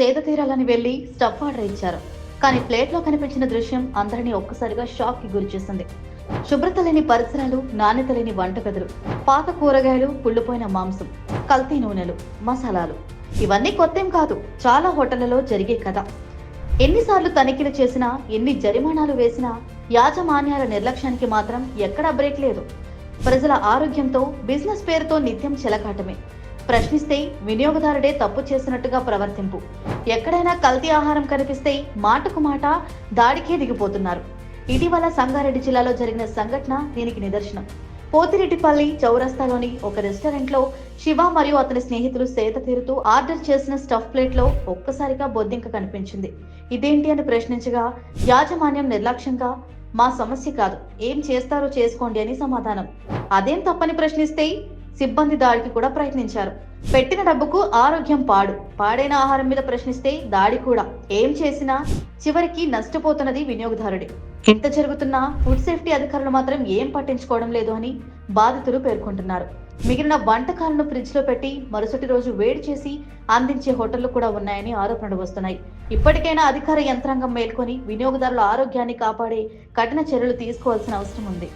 సేద తీరాలని వెళ్ళి స్టఫ్ ఆర్డర్ ఇచ్చారు కానీ ప్లేట్లో కనిపించిన దృశ్యం అందరినీ ఒక్కసారిగా షాక్కి గురిచేసింది శుభ్రత లేని పరిసరాలు నాణ్యత లేని వంటగదులు పాత కూరగాయలు పుళ్ళుపోయిన మాంసం కల్తీ నూనెలు మసాలాలు. ఇవన్నీ కొత్తేం కాదు చాలా హోటళ్ళలో జరిగే కథ. ఎన్నిసార్లు తనిఖీలు చేసినా ఎన్ని జరిమానాలు వేసినా యాజమాన్యాల నిర్లక్ష్యానికి మాత్రం ఎక్కడా బ్రేక్ లేదు. ప్రజల ఆరోగ్యంతో బిజినెస్ పేరుతో నిత్యం చెలకాటమే. ప్రశ్నిస్తే వినియోగదారుడే తప్పు చేసినట్టుగా ప్రవర్తింపు. ఎక్కడైనా కల్తీ ఆహారం కనిపిస్తే మాటకు మాట దాడికే దిగిపోతున్నారు. ఇటీవల సంగారెడ్డి జిల్లాలో జరిగిన సంఘటన దీనికి నిదర్శనం. పోతిరెడ్డిపల్లి చౌరస్తాలోని ఒక రెస్టారెంట్లో శివ మరియు అతని స్నేహితులు సేత తీరుతూ ఆర్డర్ చేసిన స్టఫ్ ప్లేట్లో ఒక్కసారిగా బొద్దింక కనిపించింది. ఇదేంటి అని ప్రశ్నించగా యాజమాన్యం నిర్లక్ష్యంగా మా సమస్య కాదు. ఏం చేస్తారో చేసుకోండి అని సమాధానం. అదేం తప్పని ప్రశ్నిస్తే సిబ్బంది దాడికి కూడా ప్రయత్నించారు. పెట్టిన డబ్బుకు ఆరోగ్యం పాడు. పాడైన ఆహారం మీద ప్రశ్నిస్తే దాడి కూడా. ఏం చేసినా చివరికి నష్టపోతున్నది వినియోగదారుడే. ఇంత జరుగుతున్నా ఫుడ్ సేఫ్టీ అధికారులు మాత్రం ఏం పట్టించుకోవడం లేదు అని బాధితులు పేర్కొంటున్నారు. మిగిలిన వంటకాలను ఫ్రిడ్జ్లో పెట్టి మరుసటి రోజు వేడి చేసి అందించే హోటళ్ళు కూడా ఉన్నాయని ఆరోపణలు వస్తున్నాయి. ఇప్పటికైనా అధికార యంత్రాంగం మేల్కొని వినియోగదారుల ఆరోగ్యాన్ని కాపాడే కఠిన చర్యలు తీసుకోవాల్సిన అవసరం ఉంది.